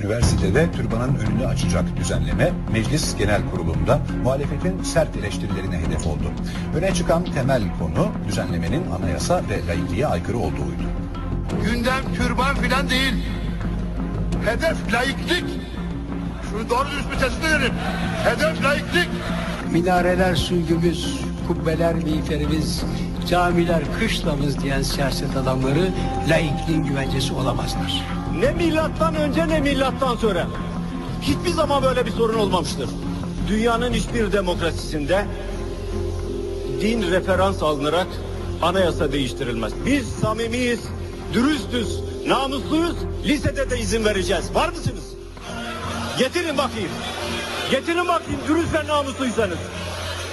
Üniversitede türbanın önünü açacak düzenleme Meclis Genel Kurulu'nda muhalefetin sert eleştirilerine hedef oldu. Öne çıkan temel konu düzenlemenin anayasa ve laikliğe aykırı olduğuydu. Gündem türban filan değil. Hedef laiklik. Şunu doğru dürüst bir tespit edelim. Hedef laiklik. Minareler sürgümüz, kubbeler miğferimiz, camiler kışlamız diyen siyaset adamları laikliğin güvencesi olamazlar. Ne milattan önce ne milattan sonra. Hiçbir zaman böyle bir sorun olmamıştır. Dünyanın hiçbir demokrasisinde din referans alınarak anayasa değiştirilmez. Biz samimiyiz, dürüstüz, namusluyuz. Lisede de izin vereceğiz. Var mısınız? Getirin bakayım. Getirin bakayım dürüst ve namusluysanız.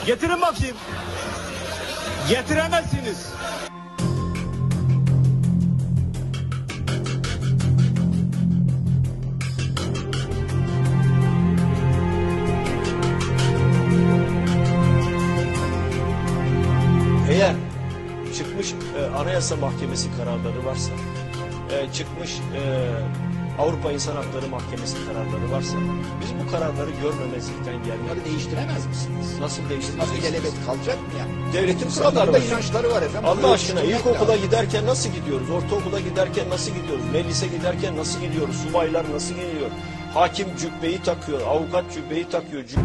Getirin bakayım. Getiremezsiniz. Eğer çıkmış e, Anayasa Mahkemesi kararları varsa, e, çıkmış e, Avrupa İnsan Hakları Mahkemesi kararları varsa, biz bu kararları görmemezlikten. Bunları değiştiremez misiniz? Nasıl Nasıl değiştireceğiz? ilelebet kalacak mı ya? Devletin kuralları Kurallarda var. inançları var efendim. Allah aşkına ilkokula lazım. giderken nasıl gidiyoruz? Ortaokula giderken nasıl gidiyoruz? Meclise giderken nasıl gidiyoruz? Subaylar nasıl geliyor? Hakim cübbeyi takıyor, avukat cübbeyi takıyor. Cübbe...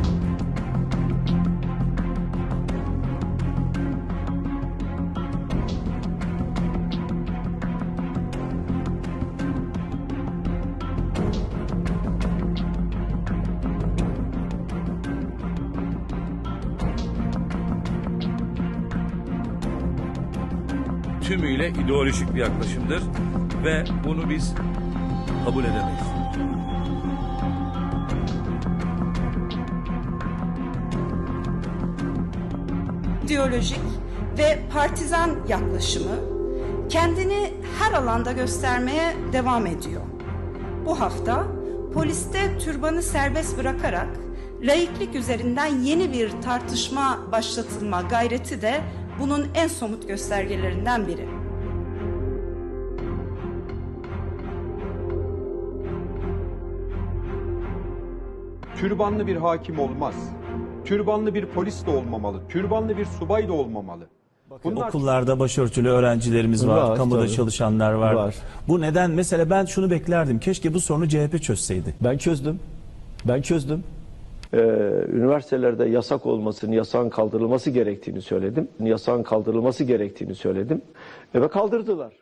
tümüyle ideolojik bir yaklaşımdır ve bunu biz kabul edemeyiz. ideolojik ve partizan yaklaşımı kendini her alanda göstermeye devam ediyor. Bu hafta poliste türbanı serbest bırakarak laiklik üzerinden yeni bir tartışma başlatılma gayreti de bunun en somut göstergelerinden biri. Türbanlı bir hakim olmaz. Türbanlı bir polis de olmamalı. Türbanlı bir subay da olmamalı. Bunlar Okullarda başörtülü öğrencilerimiz var, Var, kamuda tabii. çalışanlar var. Var. Bu neden? Mesela ben şunu beklerdim. Keşke bu sorunu CHP çözseydi. Ben çözdüm. Ben çözdüm. Ee, üniversitelerde yasak olmasını, yasağın kaldırılması gerektiğini söyledim. Yasağın kaldırılması gerektiğini söyledim. E, ve kaldırdılar.